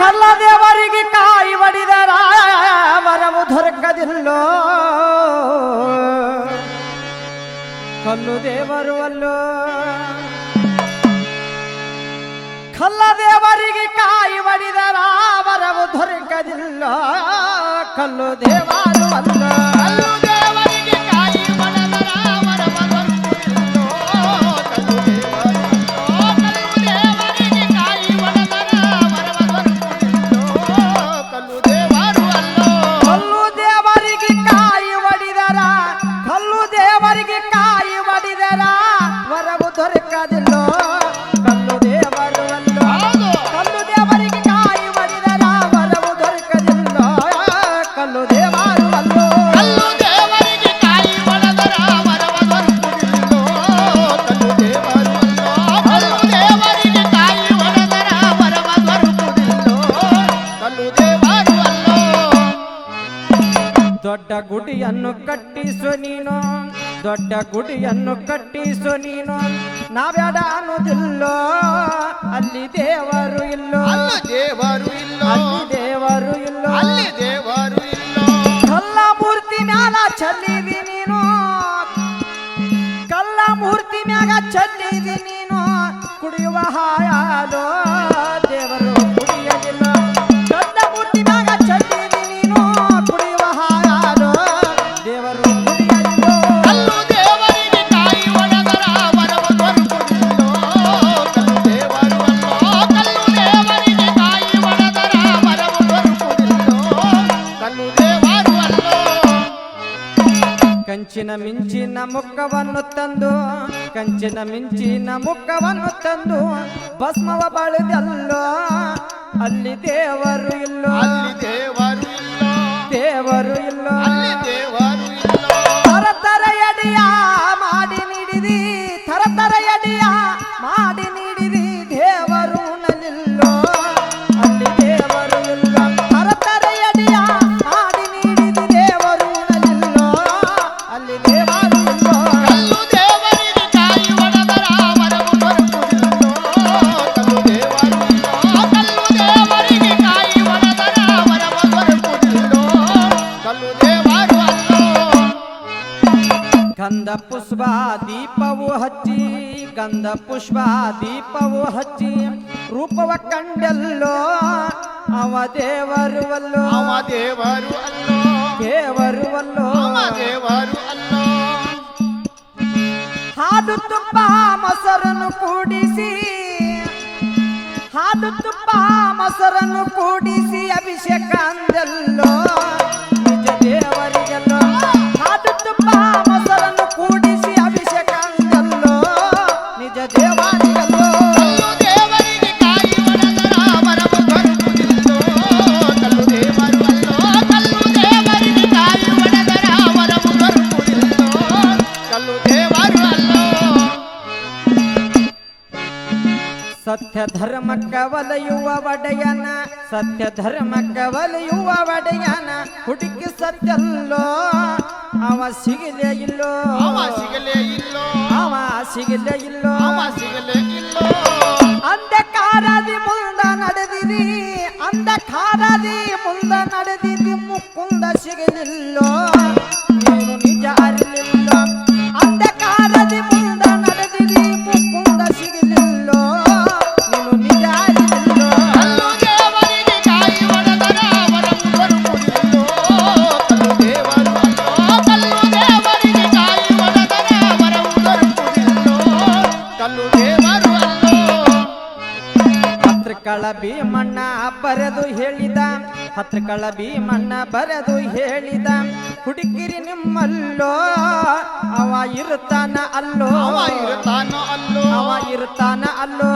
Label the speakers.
Speaker 1: ಕಲ್ಲ ದೇವರಿಗೆ ಕಾಯಿ ಬಡಿದರ ವರವು ದೊರಕದಿಲ್ಲೋ ಕಲ್ಲು ದೇವರು ಅಲ್ಲೋ. ಕಲ್ಲ ದೇವರಿಗೆ ಕಾಯಿ ಬಡಿದರ ವರವು ದೊರಕದಿಲ್ಲ ಕಲ್ಲು ದೇವರು ಅಲ್ಲ. ಗುಡಿಯನ್ನು ಕಟ್ಟಿಸು ನೀನು ದೊಡ್ಡ ಗುಡಿಯನ್ನು ಕಟ್ಟಿಸು ನೀನು ನಾವ್ಯಾಡ ಅನ್ನೋದಿಲ್ಲೋ ಅಲ್ಲಿ ದೇವರು ಇಲ್ಲೋ
Speaker 2: ಅಲ್ಲಿ ದೇವರು ಇಲ್ಲೋ
Speaker 1: ಅಲ್ಲಿ ದೇವರು ಇಲ್ಲೋ
Speaker 2: ಅಲ್ಲಿ ದೇವರು ಇಲ್ಲೋ
Speaker 1: ಕಲ್ಲ ಮೂರ್ತಿ ಮ್ಯಾಲ ಚೆಲ್ಲಿದಿ ಕಂಚಿನ ಮಿಂಚಿನ ಮುಖವನ್ನು ತಂದು ಕಂಚಿನ ಮಿಂಚಿನ ಮುಖವನ್ನು ತಂದು ಭಸ್ಮವ ಬಳಿದಲ್ಲೋ ಅಲ್ಲಿ ದೇವರು ಇಲ್ಲೋ
Speaker 2: ಅಲ್ಲಿ ದೇವರು ಇಲ್ಲೋ
Speaker 1: ಗಂಧ ಪುಷ್ಪ ದೀಪವು ಹಚ್ಚಿ ರೂಪವ ಕಂಡೆಲ್ಲೋ ಅವ ದೇವರು ಅಲ್ಲೋ.
Speaker 2: ಅವ ದೇವರು ಅಲ್ಲೋ.
Speaker 1: ದೇವರು ಅಲ್ಲೋ.
Speaker 2: ಅವ ದೇವರು ಅಲ್ಲೋ.
Speaker 1: ಹಾಲು ತುಪ್ಪ ಮೊಸರನ್ನು ಕೂಡಿಸಿ ಹಾಲು ತುಪ್ಪ ಮೊಸರನ್ನು ಕೂಡಿಸಿ ಅಭಿಷೇಕ ಅಂದೆಲ್ಲೋ. ಸತ್ಯ ಧರ್ಮಕ್ಕ ಯುವ ಒಡೆಯನ ಸತ್ಯ ಧರ್ಮಕ್ಕ ಯುವ ಒಡೆಯನ ಹುಡುಕಿ ಸತ್ಯಲ್ಲೋ ಅವ ಸಿಗಲೇ ಇಲ್ಲೋ.
Speaker 2: ಅವ ಸಿಗಲೇ ಇಲ್ಲೋ.
Speaker 1: ಅವ ಸಿಗಲೇ ಇಲ್ಲೋ.
Speaker 2: ಅವ ಸಿಗಲೇ ಇಲ್ಲೋ.
Speaker 1: ಅಂಧಕಾರದಿ ಮುಂದ ನಡೆದಿರಿ ಅಂಧಕಾರದಿ ಭೀಮಣ್ಣ ಬರೆದು ಹೇಳಿದ ಹತ್ರಕಳ ಭೀಮಣ್ಣ ಬರೆದು ಹೇಳಿದ ಹುಡುಕಿರಿ ನಿಮ್ಮಲ್ಲೋ ಅವ ಇರುತ್ತಾನ ಅಲ್ಲೋ.
Speaker 2: ಅವ ಇರುತ್ತಾನ ಅಲ್ಲೋ.
Speaker 1: ಅವ ಇರುತ್ತಾನ ಅಲ್ಲೋ.